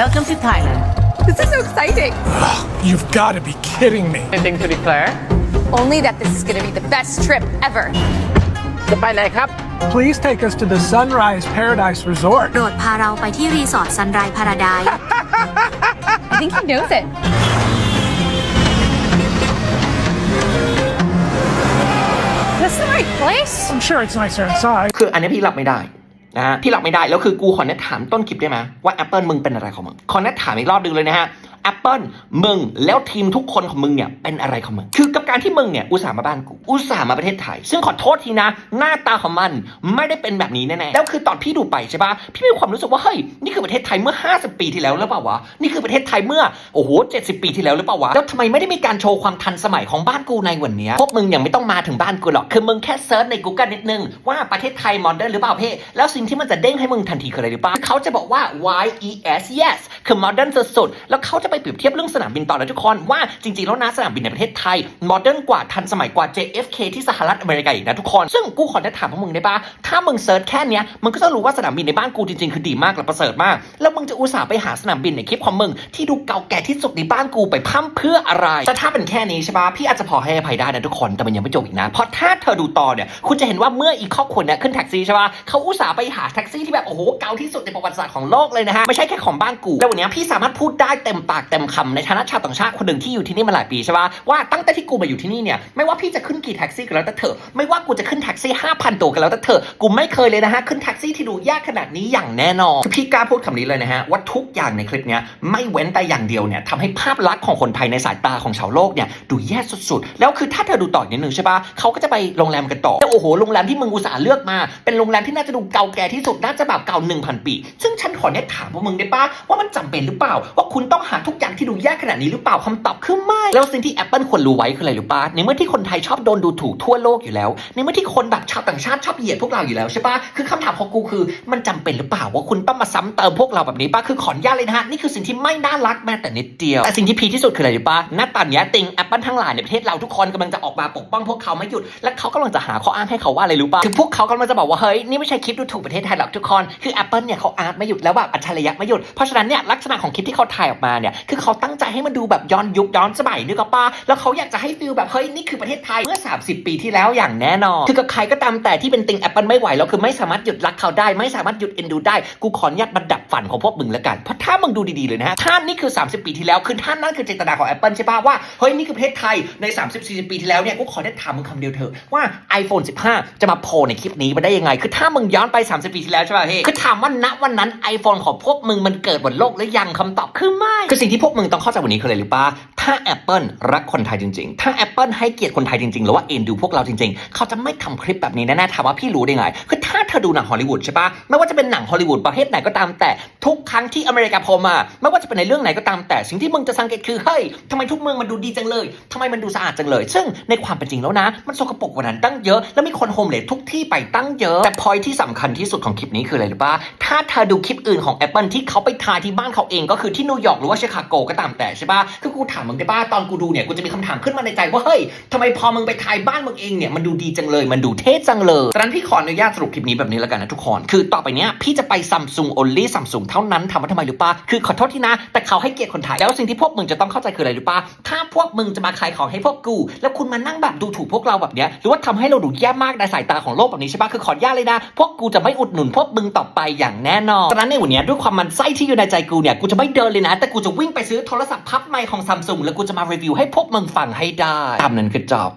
Welcome to Thailand. This is so exciting. You've got to be kidding me. Anything to declare? Only that this is gonna be the best trip ever. จะไปไหนครับ Please take us to the Sunrise Paradise Resort. โปรดพาเราไปที่รีสอร์ทซันไรพาราได I think he knows it. This is the right place. I'm sure it's nicer inside. คืออันนี้พี่รับไม่ได้ นะฮะที่รับไม่ได้แล้วคือกูขอแนะถามต้นคลิปได้ไหมว่า Apple มึงเป็นอะไรของมึงขอแนะถามอีกรอบดึงเลยนะฮะ Apple มึงแล้วทีมทุกคนของมึงเนี่ยเป็นอะไรของมึง คือกับการที่มึงเนี่ยอุตส่าห์มาบ้านกู อุตส่าห์มาประเทศไทย ซึ่งขอโทษทีนะ หน้าตาของมันไม่ได้เป็นแบบนี้แน่ๆ แล้วคือตอนพี่ดูไปใช่ปะพี่มีความรู้สึกว่าเฮ้ยนี่คือประเทศไทยเมื่อ 50 ปีที่แล้วหรือเปล่าวะ นี่คือประเทศไทยเมื่อโอ้โห70 ปีที่แล้วหรือเปล่าวะ แล้วทำไมไม่ได้มีการโชว์ความทันสมัยของบ้านกูในวันนี้พวกมึงยังไม่ต้องมาถึงบ้านกูหรอก คือมึงแค่เซิร์ชใน Google นิดนึงว่าประเทศไทยมอดเดิร์นหรือเปล่าเพ่แล้วสิ่งที่มันจะเด้งให้มึงทันทีคืออะไรหรือเปล่าเขาจะบอกว่า Y E S yes คือ modern สุดๆแล้วเขาจะไปเปรียบเทียบเรื่องสนามบินต่อแล้วทุกคนว่าจริงๆ แล้วนะสนามบินในประเทศไทย modern กว่าทันสมัยกว่า JFK ที่สหรัฐอเมริกาอีกนะทุกคน ซึ่งกูขอจะถามพวกมึงได้ปะถ้ามึงเซิร์ชแค่เนี้ยมึงก็จะรู้ว่าสนามบินในบ้านกูจริงๆ คือดีมากและประเสริฐมากแล้ มึงจะอุตส่าห์ไปหาสนามบินในคลิปของมึง ที่ดูเก่าแก่ที่สุดในบ้านกูไปพั่มเพื่ออะไร แต่ถ้าเป็นแค่นี้ใช่ปะพี่อาจจะพอให้อภัยได้นะทุกคนแต่มันยังไม่จบอีกนะ เพราะถ้าเธอดูต่อเนี่ยคุณจะเห็นว่าเมื่ออีกครอบครัวเนี่ยขึ้นแท็กซี่ใช่ปะเขาอุตส่าห์ไปหาแท็กซี่ที่แบบโอ้โหเก่าที่สุดในประวัติศาสตร์ของโลกเลยนะฮะไม่ใช่แค่ของบ้านกูแล้ววันนี้พี่สามารถพูดได้เต็มปากเต็มคำในฐานะชาวต่างชาติคนหนึ่งที่อยู่ที่นี่มาหลายปีใช่ปะว่าตั้งแต่ที่กูมาอยู่ที่นี่เนี่ยไม่ว่าพี่จะขึ้นกี่แท็กซี่ก็แล้วแต่เถอะไม่ว่ากูจะขึ้นแท็กซี่5,000ตัวก็แล้วแต่เถอะกูไม่เคยเลยนะฮะขึ้นแท็กซี่ที่ดูยากขนาดนี้อย่างแน่นอนพี่กล้าพูดคำนี้เลยนะฮะว่าทุกอย่างในคลิปนี้ไม่เว้นแต่อย่างเดียวเนี่ยทำให้ภาพลักษณ์ของคนไทยในสายตาของชาวโลกเนี่ยดูแย่สุดๆ แล้วคือถ้าเธอดูต่ออีกนิดนึงใช่ปะเขาก็จะไปโรงแรมกันต่อแล้วโอ้โหโรงแรมที่มึงอุตส่าห์เลือกมา เป็นโรงแรมที่น่าจะดูเก่าแก่ที่สุดน่าจะแบบเก่า 1,000 ปี ซึ่งฉันขอเนี่ยถามพวกมึงได้ปะว่ามันจำเป็นหรือเปล่า ว่าคุณต้องหาทุกอย่างที่ดูแยากขนาดนี้หรือเปล่าคำตอบคือไม่แล้วสิ่งที่ Apple ควรรู้ไว้คืออะไรหรู้ปะในเมื่อที่คนไทยชอบโดนดูถูกทั่วโลกอยู่แล้ว ในเมื่อที่คนแบบชาวต่างชาติชอบเหยียดพวกเราอยู่แล้วใช่ปะคือคำถามของกูคือมันจำเป็นหรือเปล่าว่าคุณต้องมาซ้ำเติมพวกเราแบบนี้ปะคือขอนญาตเลยนะฮะนี่คือสิ่งที่ไม่น่ารักแม้แต่นิดเดียวแต่สิ่งที่พีที่สุดคืออะไรรู้ปะณตอนเนี้ยติง Apple ทั้งหลายในประเทศเราทุกคนกำลังจะออกมาปกป้องพวกเขาไม่หยุดและเขากำลังจะหาข้ออ้างให้เขาว่าอะไรรู้ปะคือพวกเขากำลังจะบอกว่าเฮ้ยนี่ไม่ใช่คลิปดูถูกประเทศไทยหรอกทุกคนคือ Apple เนี่ยเขาอาร์ตไม่หยุดแล้วแบบอัจฉริยะไม่หยุดเพราะฉะนั้นเนี่ยลักษณะของคลิปที่เขาถ่ายออกมาเนี่ยคือเขาตั้งใจให้มันดูแบบย้อนยุคย้อนสมัยนึกออกปะแล้วเขาอยากจะให้ฟีลแบบเฮ้ยนี่คือประเทศไทยเมื่อ 30 ปีที่แล้วอย่างแน่นอนคือกับใครก็ตามแต่ที่เป็นติง Apple ไม่ไหวแล้วคือไม่สามารถหยุดรักเขาได้ ไม่สามารถหยุดเอ็นดูได้กูขออนุญาตมาดับฝันของพวกมึงแล้วกัน เพราะถ้ามึงดูดีๆเลยนะฮะท่านนี่คือ 30 ปีที่แล้วคือท่านนั่นคือเจตนาของ Apple ใช่ปะว่าเฮ้ยนี่คือประเทศไทยใน 30-40 ปีที่แล้วเนี่ยกูขอได้ถามมึงคำเดียวเถอะว่า iPhone 15 จะมาโผล่ในคลิปนี้มาได้ยังไง คือถ้ามึงย้อนไป 30 ปีที่แล้วใช่ป่ะเฮ้คือถามว่าณวันนั้น iPhone ของพวกมึงมันเกิดบนโลกหรือยังคำตอบคือไม่คือสิ่งที่พวกมึงต้องเข้าใจวันนี้คืออะไรหรือปะถ้า Apple รักคนไทยจริง ๆ ถ้า Apple ให้เกียรติคนไทยจริงๆหรือว่าเอ็นดูพวกเราจริง ๆ เขาจะไม่ทำคลิปแบบนี้แน่ๆถามว่าพี่รู้ได้ไงคือถ้าเธอดูหนังฮอลลีวูดใช่ปะไม่ว่าจะเป็นหนังฮอลลีวูดประเภทไหนก็ตามแต่ทุกกครั้งที่อเมริกาโผล่มา ไม่ว่าจะเป็นในเรื่องไหนก็ตามแต่สิ่งที่มึงจะสังเกตคือเฮ้ยทำไมทุกเมืองมันดูดีจังเลยทำไมมันดูสะอาดจังเลย ซึ่งในความเป็นจริงแล้วนะ มันสกปรกกว่านั้นตั้งเยอะ แล้วมีคนโฮมเลสทุกที่ไปตั้งเยอะ แต่พอยที่สำคัญที่สุดของคลิปนี้คืออะไรหรือปะถ้าเธอดูคลิปอื่นของ Apple ที่เขาไปถ่าที่บ้านเขาเองก็คือที่นิวยอร์กหรือว่าชิคาโกก็ตามแต่ใช่ปะคือกูถามมึงได้ปะตอนกูดูเนี่ยกูจะมีคำถามขึ้นมาในใจว่าเฮ้ยทำไมพอมึงไปถ่ายบ้านมึงเองเนี่ยมันดูดีจังเลย มันดูเท่จังเลยดังนั้นพี่ขออนุญาตสรุปคลิปนี้แบบนี้แล้วกันนะทุกคนคือต่อไปเนี้ยพี่จะไปซัมซุง only ซัมซุงเท่านั้นถามว่าทำไมหรือปะคือขอโทษที่นะ แต่เขาให้เกียรติคนไทยแล้วสิ่งที่พวกมึงจะต้องเข้าใจคืออะไรหรือปะถ้าพวกมึงจะมาขายของให้พวกกู แล้วคุณมานั่งแบบดูถูกพวกเราแบบเนี้ยหรือว่าทำให้เราดูแย่มากในสายตาของโลกแบบนี้ใช่ปะคือขออนุญาตเลยนะ พวกกูจะไม่อุดหนุนพวกมึงต่อไปอย่างแน่นอนดังนั้นในวันนี้ด้วยความมันไส้ที่อยู่ในใจกูเนี่ยกูจะไม่เดินเลยนะ แต่กูจะวิ่งไปซื้อโทรศัพท์พับไมค์ของซัมซุงแล้วกูจะมารีวิวให้พวกมึงฟังให้ได้ตามนั้นคือจบ